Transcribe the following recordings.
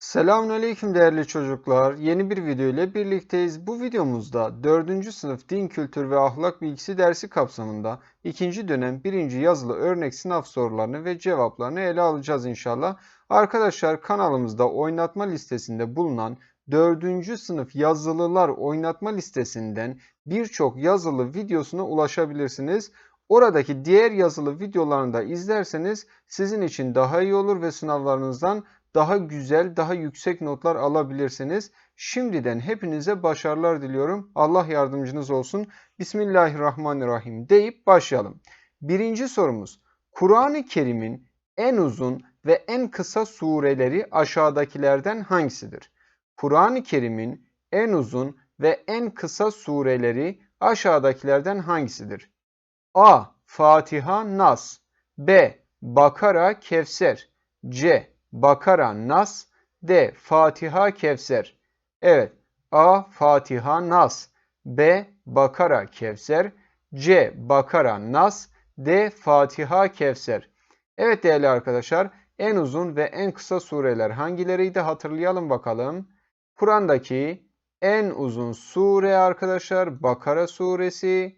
Selamünaleyküm değerli çocuklar. Yeni bir video ile birlikteyiz. Bu videomuzda 4. sınıf din kültür ve ahlak bilgisi dersi kapsamında 2. dönem 1. yazılı örnek sınav sorularını ve cevaplarını ele alacağız inşallah. Arkadaşlar kanalımızda oynatma listesinde bulunan 4. sınıf yazılılar oynatma listesinden birçok yazılı videosuna ulaşabilirsiniz. Oradaki diğer yazılı videolarını da izlerseniz sizin için daha iyi olur ve sınavlarınızdan daha güzel, daha yüksek notlar alabilirsiniz. Şimdiden hepinize başarılar diliyorum. Allah yardımcınız olsun. Bismillahirrahmanirrahim deyip başlayalım. Birinci sorumuz. Kur'an-ı Kerim'in en uzun ve en kısa sureleri aşağıdakilerden hangisidir? Kur'an-ı Kerim'in en uzun ve en kısa sureleri aşağıdakilerden hangisidir? A. Fatiha, Nas B. Bakara, Kevser C. Bakara, Nas D. Fatiha, Kevser Evet. A. Fatiha, Nas B. Bakara, Kevser C. Bakara, Nas D. Fatiha, Kevser Evet değerli arkadaşlar en uzun ve en kısa sureler hangileriydi hatırlayalım bakalım. Kur'an'daki en uzun sure arkadaşlar Bakara suresi.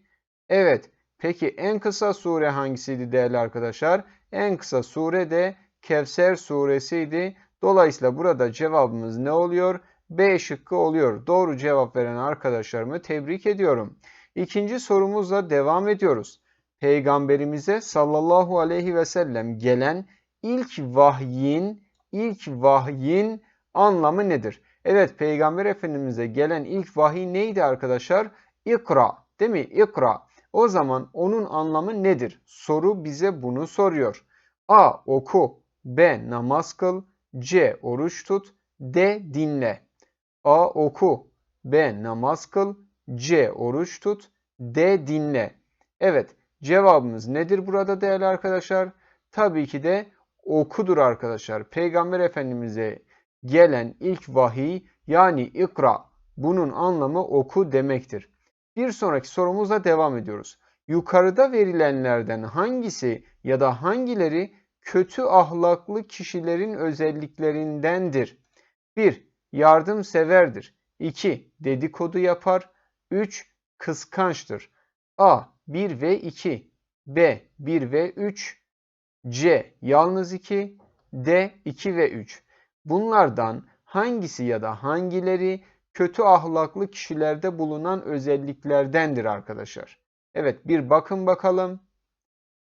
Evet peki en kısa sure hangisiydi değerli arkadaşlar? En kısa sure de Kevser suresiydi. Dolayısıyla burada cevabımız ne oluyor? B şıkkı oluyor. Doğru cevap veren arkadaşlarımı tebrik ediyorum. İkinci sorumuzla devam ediyoruz. Peygamberimize sallallahu aleyhi ve sellem gelen ilk vahyin, ilk vahyin anlamı nedir? Evet Peygamber Efendimiz'e gelen ilk vahiy neydi arkadaşlar? İkra değil mi? İkra. O zaman onun anlamı nedir? Soru bize bunu soruyor. A. Oku. B. Namaz kıl. C. Oruç tut. D. Dinle. A. Oku. B. Namaz kıl. C. Oruç tut. D. Dinle. Evet cevabımız nedir burada değerli arkadaşlar? Tabii ki de okudur arkadaşlar. Peygamber Efendimiz'e gelen ilk vahiy yani ikra bunun anlamı oku demektir. Bir sonraki sorumuzla devam ediyoruz. Yukarıda verilenlerden hangisi ya da hangileri kötü ahlaklı kişilerin özelliklerindendir? 1. Yardımseverdir. 2. Dedikodu yapar. 3. Kıskançtır. A. 1 ve 2. B. 1 ve 3. C. Yalnız 2. D. 2 ve 3. Bunlardan hangisi ya da hangileri kötü ahlaklı kişilerde bulunan özelliklerdendir arkadaşlar? Evet bir bakın bakalım.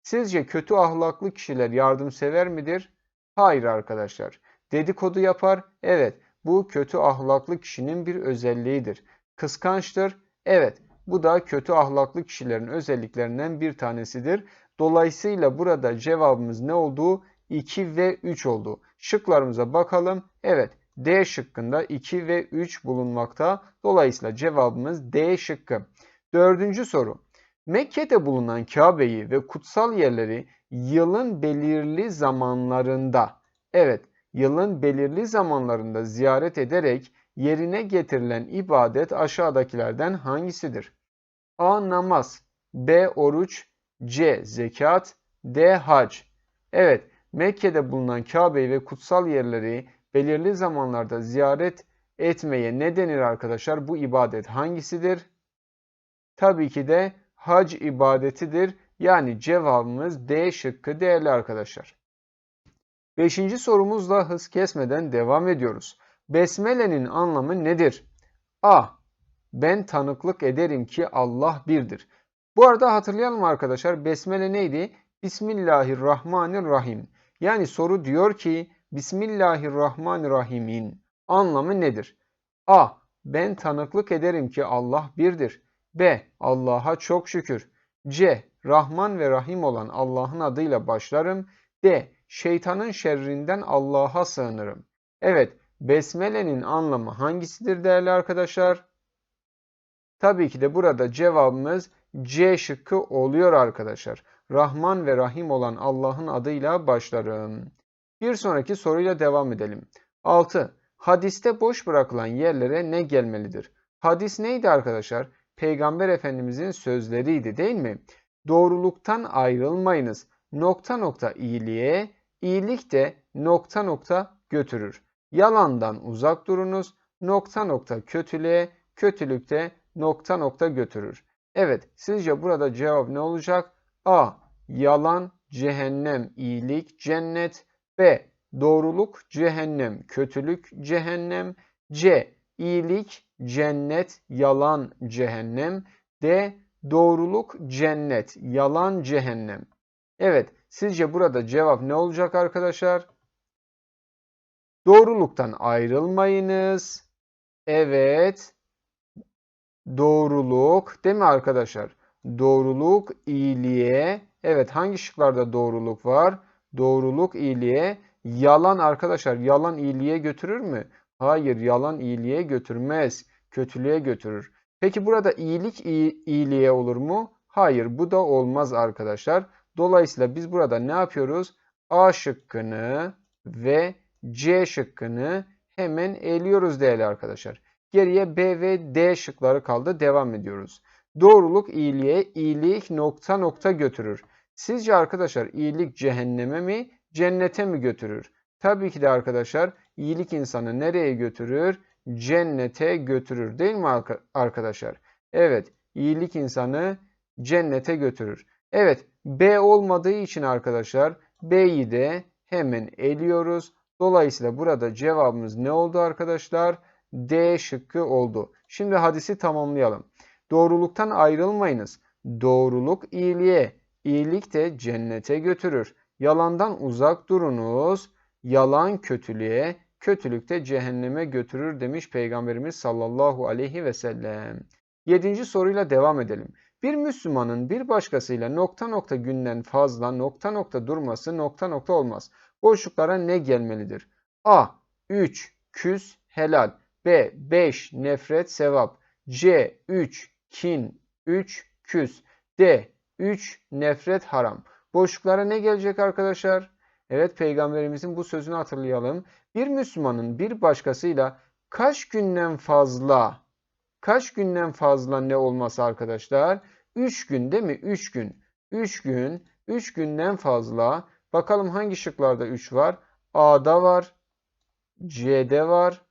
Sizce kötü ahlaklı kişiler yardımsever midir? Hayır arkadaşlar. Dedikodu yapar. Evet bu kötü ahlaklı kişinin bir özelliğidir. Kıskançtır. Evet bu da kötü ahlaklı kişilerin özelliklerinden bir tanesidir. Dolayısıyla burada cevabımız ne oldu? 2 ve 3 oldu. Şıklarımıza bakalım. Evet D şıkkında 2 ve 3 bulunmakta. Dolayısıyla cevabımız D şıkkı. Dördüncü soru. Mekke'de bulunan Kabe'yi ve kutsal yerleri yılın belirli zamanlarında, evet yılın belirli zamanlarında ziyaret ederek yerine getirilen ibadet aşağıdakilerden hangisidir? A. Namaz B. Oruç C. Zekat D. Hac Evet, Mekke'de bulunan Kabe'yi ve kutsal yerleri belirli zamanlarda ziyaret etmeye ne denir arkadaşlar? Bu ibadet hangisidir? Tabii ki de hac ibadetidir. Yani cevabımız D şıkkı değerli arkadaşlar. Beşinci sorumuzla hız kesmeden devam ediyoruz. Besmele'nin anlamı nedir? A. Ben tanıklık ederim ki Allah birdir. Bu arada hatırlayalım arkadaşlar. Besmele neydi? Bismillahirrahmanirrahim. Yani soru diyor ki Bismillahirrahmanirrahim'in anlamı nedir? A. Ben tanıklık ederim ki Allah birdir. B. Allah'a çok şükür. C. Rahman ve Rahim olan Allah'ın adıyla başlarım. D. Şeytanın şerrinden Allah'a sığınırım. Evet, Besmele'nin anlamı hangisidir değerli arkadaşlar? Tabii ki de burada cevabımız C şıkkı oluyor arkadaşlar. Rahman ve Rahim olan Allah'ın adıyla başlarım. Bir sonraki soruyla devam edelim. 6. Hadiste boş bırakılan yerlere ne gelmelidir? Hadis neydi arkadaşlar? Peygamber Efendimizin sözleriydi değil mi? Doğruluktan ayrılmayınız. Nokta nokta iyiliğe, iyilik de nokta nokta götürür. Yalandan uzak durunuz. Nokta nokta kötülüğe, kötülükte nokta nokta götürür. Evet, sizce burada cevap ne olacak? A. Yalan, cehennem, iyilik, cennet. B. Doğruluk, cehennem, kötülük, cehennem. C. İyilik, cennet, yalan, cehennem. D. Doğruluk, cennet, yalan, cehennem. Evet, sizce burada cevap ne olacak arkadaşlar? Doğruluktan ayrılmayınız. Evet. Doğruluk değil mi arkadaşlar? Doğruluk iyiliğe. Evet hangi şıklarda doğruluk var? Doğruluk iyiliğe. Yalan arkadaşlar yalan iyiliğe götürür mü? Hayır yalan iyiliğe götürmez. Kötülüğe götürür. Peki burada iyilik iyi, iyiliğe olur mu? Hayır bu da olmaz arkadaşlar. Dolayısıyla biz burada ne yapıyoruz? A şıkkını ve C şıkkını hemen eliyoruz değerli arkadaşlar. Geriye B ve D şıkları kaldı. Devam ediyoruz. Doğruluk iyiliğe, iyilik nokta nokta götürür. Sizce arkadaşlar iyilik cehenneme mi, cennete mi götürür? Tabii ki de arkadaşlar iyilik insanı nereye götürür? Cennete götürür değil mi arkadaşlar? Evet, iyilik insanı cennete götürür. Evet, B olmadığı için arkadaşlar B'yi de hemen eliyoruz. Dolayısıyla burada cevabımız ne oldu arkadaşlar? D şıkkı oldu. Şimdi hadisi tamamlayalım. Doğruluktan ayrılmayınız. Doğruluk iyiliğe, iyilik de cennete götürür. Yalandan uzak durunuz. Yalan kötülüğe, kötülük de cehenneme götürür demiş Peygamberimiz sallallahu aleyhi ve sellem. Yedinci soruyla devam edelim. Bir Müslümanın bir başkasıyla nokta nokta günden fazla nokta nokta durması nokta nokta olmaz. Boşluklara ne gelmelidir? A. 3. Küs, helal. B. 5. Nefret, sevap. C. 3. Kin, 3. Küs. D. 3. Nefret, haram. Boşluklara ne gelecek arkadaşlar? Evet peygamberimizin bu sözünü hatırlayalım. Bir Müslümanın bir başkasıyla kaç günden fazla kaç günden fazla ne olması arkadaşlar? 3 gün değil mi? 3 gün. 3 gün, 3 günden fazla. Bakalım hangi şıklarda 3 var? A'da var, C'de var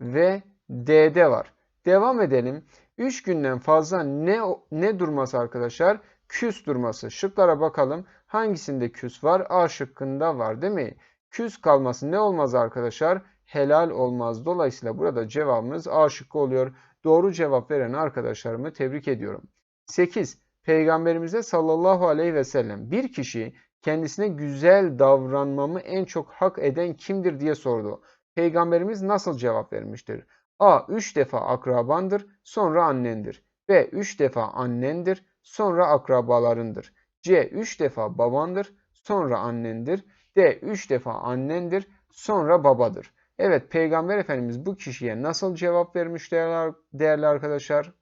ve D'de var. Devam edelim. 3 günden fazla ne ne durması arkadaşlar? Küs durması. Şıklara bakalım. Hangisinde küs var? A şıkkında var değil mi? Küs kalması ne olmaz arkadaşlar? Helal olmaz. Dolayısıyla burada cevabımız A şıkkı oluyor. Doğru cevap veren arkadaşlarımı tebrik ediyorum. 8. Peygamberimize sallallahu aleyhi ve sellem bir kişi kendisine güzel davranmamı en çok hak eden kimdir diye sordu. Peygamberimiz nasıl cevap vermiştir? A. 3 defa akrabandır, sonra annendir. B. 3 defa annendir, sonra akrabalarındır. C. 3 defa babandır, sonra annendir. D. 3 defa annendir, sonra babadır. Evet Peygamber Efendimiz bu kişiye nasıl cevap vermiş değerli, değerli arkadaşlar?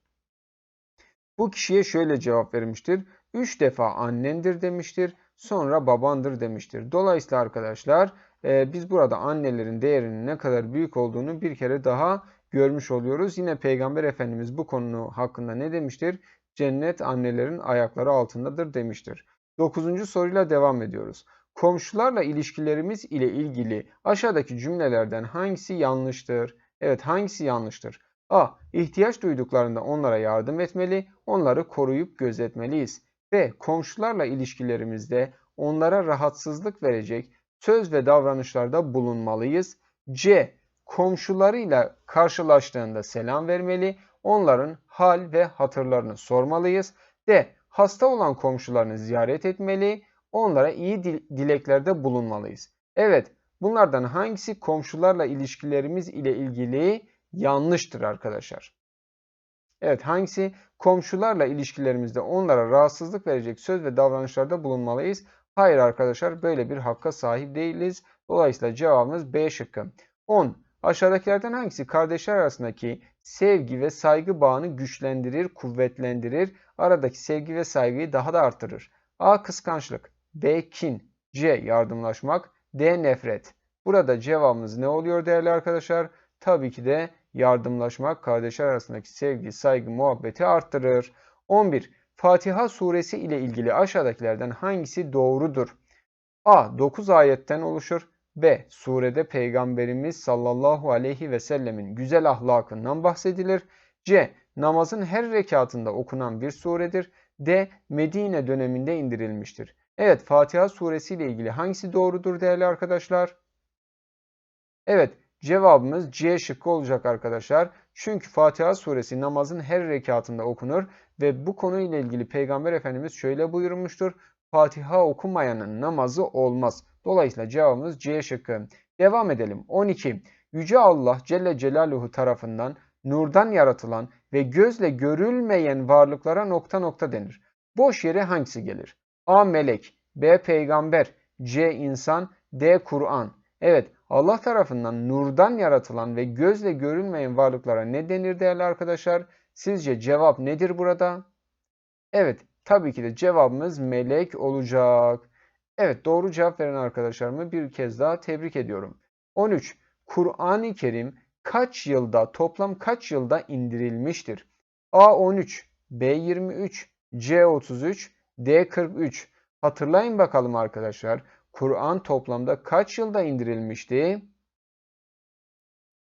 Bu kişiye şöyle cevap vermiştir. 3 defa annendir demiştir, sonra babandır demiştir. Dolayısıyla arkadaşlar e, biz burada annelerin değerinin ne kadar büyük olduğunu bir kere daha görmüş oluyoruz. Yine Peygamber Efendimiz bu konu hakkında ne demiştir? Cennet annelerin ayakları altındadır demiştir. Dokuzuncu soruyla devam ediyoruz. Komşularla ilişkilerimiz ile ilgili aşağıdaki cümlelerden hangisi yanlıştır? Evet hangisi yanlıştır? A. İhtiyaç duyduklarında onlara yardım etmeli, onları koruyup gözetmeliyiz. B. Komşularla ilişkilerimizde onlara rahatsızlık verecek söz ve davranışlarda bulunmalıyız. C. Komşularıyla karşılaştığında selam vermeli, onların hal ve hatırlarını sormalıyız. D. Hasta olan komşularını ziyaret etmeli, onlara iyi dileklerde bulunmalıyız. Evet, bunlardan hangisi komşularla ilişkilerimiz ile ilgili yanlıştır arkadaşlar? Evet, hangisi komşularla ilişkilerimizde onlara rahatsızlık verecek söz ve davranışlarda bulunmalıyız? Hayır arkadaşlar, böyle bir hakka sahip değiliz. Dolayısıyla cevabımız B şıkkı. 10. Aşağıdakilerden hangisi kardeşler arasındaki sevgi ve saygı bağını güçlendirir, kuvvetlendirir, aradaki sevgi ve saygıyı daha da artırır? A. Kıskançlık B. Kin C. Yardımlaşmak D. Nefret Burada cevabımız ne oluyor değerli arkadaşlar? Tabii ki de yardımlaşmak kardeşler arasındaki sevgi, saygı, muhabbeti arttırır. 11. Fatiha suresi ile ilgili aşağıdakilerden hangisi doğrudur? A. 9 ayetten oluşur. B. Surede Peygamberimiz sallallahu aleyhi ve sellemin güzel ahlakından bahsedilir. C. Namazın her rekatında okunan bir suredir. D. Medine döneminde indirilmiştir. Evet Fatiha suresi ile ilgili hangisi doğrudur değerli arkadaşlar? Evet cevabımız C şıkkı olacak arkadaşlar. Çünkü Fatiha suresi namazın her rekatında okunur ve bu konuyla ilgili Peygamber Efendimiz şöyle buyurmuştur. Fatiha okumayanın namazı olmaz. Dolayısıyla cevabımız C şıkkı. Devam edelim. 12. Yüce Allah Celle Celaluhu tarafından nurdan yaratılan ve gözle görülmeyen varlıklara nokta nokta denir. Boş yere hangisi gelir? A. Melek B. Peygamber C. insan D. Kur'an Evet Allah tarafından nurdan yaratılan ve gözle görülmeyen varlıklara ne denir değerli arkadaşlar? Sizce cevap nedir burada? Evet tabii ki de cevabımız melek olacak. Evet doğru cevap veren arkadaşlarımı bir kez daha tebrik ediyorum. 13. Kur'an-ı Kerim kaç yılda toplam kaç yılda indirilmiştir? A 13, B 23, C 33, D 43. Hatırlayın bakalım arkadaşlar. Kur'an toplamda kaç yılda indirilmişti?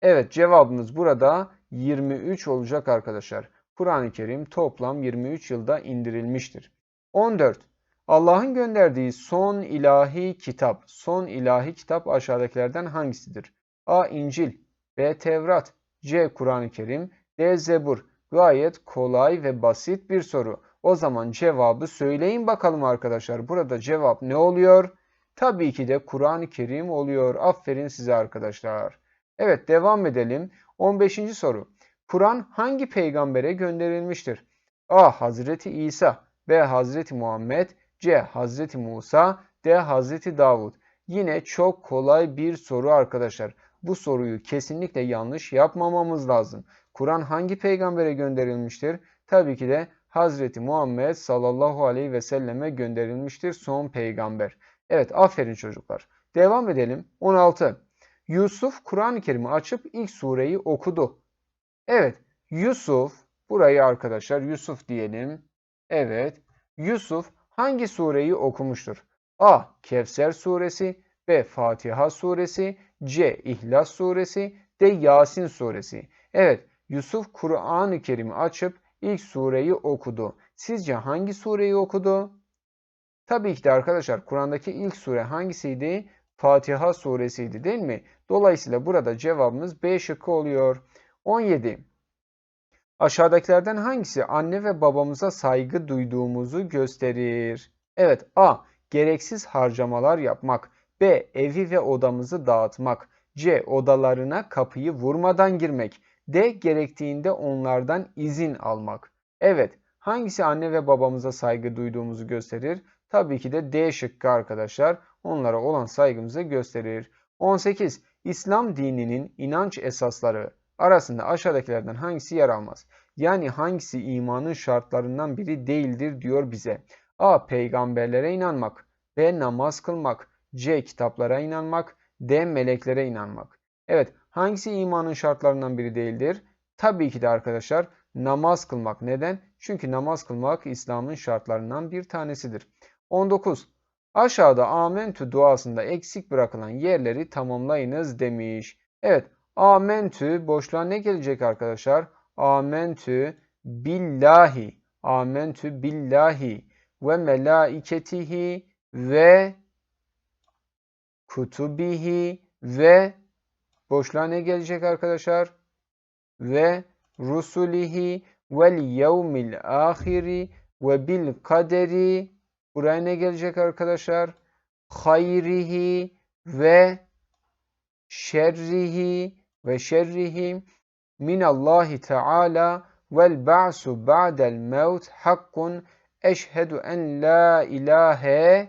Evet cevabımız burada 23 olacak arkadaşlar. Kur'an-ı Kerim toplam 23 yılda indirilmiştir. 14. Allah'ın gönderdiği son ilahi kitap, son ilahi kitap aşağıdakilerden hangisidir? A. İncil B. Tevrat C. Kur'an-ı Kerim D. Zebur Gayet kolay ve basit bir soru. O zaman cevabı söyleyin bakalım arkadaşlar. Burada cevap ne oluyor? Tabii ki de Kur'an-ı Kerim oluyor. Aferin size arkadaşlar. Evet devam edelim. 15. soru. Kur'an hangi peygambere gönderilmiştir? A. Hazreti İsa B. Hazreti Muhammed C. Hazreti Musa D. Hazreti Davud. Yine çok kolay bir soru arkadaşlar. Bu soruyu kesinlikle yanlış yapmamamız lazım. Kur'an hangi peygambere gönderilmiştir? Tabii ki de Hazreti Muhammed sallallahu aleyhi ve selleme gönderilmiştir son peygamber. Evet aferin çocuklar. Devam edelim. 16. Yusuf Kur'an-ı Kerim'i açıp ilk sureyi okudu. Evet Yusuf burayı arkadaşlar Yusuf diyelim. Evet Yusuf hangi sureyi okumuştur? A. Kevser suresi B. Fatiha suresi C. İhlas suresi D. Yasin suresi. Evet Yusuf Kur'an-ı Kerim'i açıp ilk sureyi okudu. Sizce hangi sureyi okudu? Tabii ki de arkadaşlar Kur'an'daki ilk sure hangisiydi? Fatiha suresiydi değil mi? Dolayısıyla burada cevabımız B şıkkı oluyor. 17. Aşağıdakilerden hangisi anne ve babamıza saygı duyduğumuzu gösterir? Evet A. Gereksiz harcamalar yapmak. B. Evi ve odamızı dağıtmak. C. Odalarına kapıyı vurmadan girmek. D. Gerektiğinde onlardan izin almak. Evet, hangisi anne ve babamıza saygı duyduğumuzu gösterir? Tabii ki de D şıkkı arkadaşlar. Onlara olan saygımızı gösterir. 18. İslam dininin inanç esasları arasında aşağıdakilerden hangisi yer almaz? Yani hangisi imanın şartlarından biri değildir diyor bize. A. Peygamberlere inanmak. B. Namaz kılmak. C. Kitaplara inanmak. D. Meleklere inanmak. Evet hangisi imanın şartlarından biri değildir? Tabii ki de arkadaşlar namaz kılmak. Neden? Çünkü namaz kılmak İslam'ın şartlarından bir tanesidir. 19. Aşağıda amentü duasında eksik bırakılan yerleri tamamlayınız demiş. Evet amentü boşluğa ne gelecek arkadaşlar? Amentü billahi. Amentü billahi ve melaiketihi ve kutubihi ve boşluğa ne gelecek arkadaşlar? Ve rusulihi vel yevmil ahiri ve bil kaderi buraya ne gelecek arkadaşlar? Hayrihi ve şerrihi ve şerrihi minallahi teala vel ba'su ba'del mevt hakkun eşhedü en la ilahe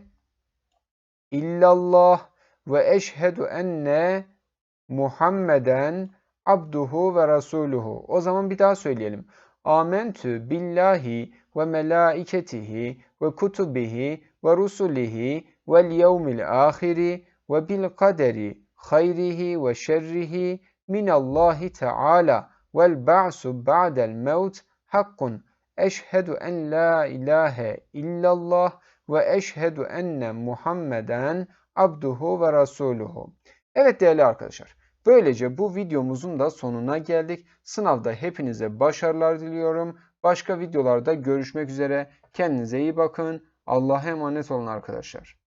illallah ve eşhedü enne Muhammeden abduhu ve rasuluhu. O zaman bir daha söyleyelim. Amentü billahi ve melaiketihi ve kutubihi ve rusulihi vel yevmil ahiri ve bil kaderi hayrihi ve şerrihi minallahi teala vel ba'su ba'del mevt hakkun eşhedü en la ilahe illallah ve eşhedü enne Muhammeden abduhu ve rasuluhu. Evet değerli arkadaşlar. Böylece bu videomuzun da sonuna geldik. Sınavda hepinize başarılar diliyorum. Başka videolarda görüşmek üzere. Kendinize iyi bakın. Allah'a emanet olun arkadaşlar.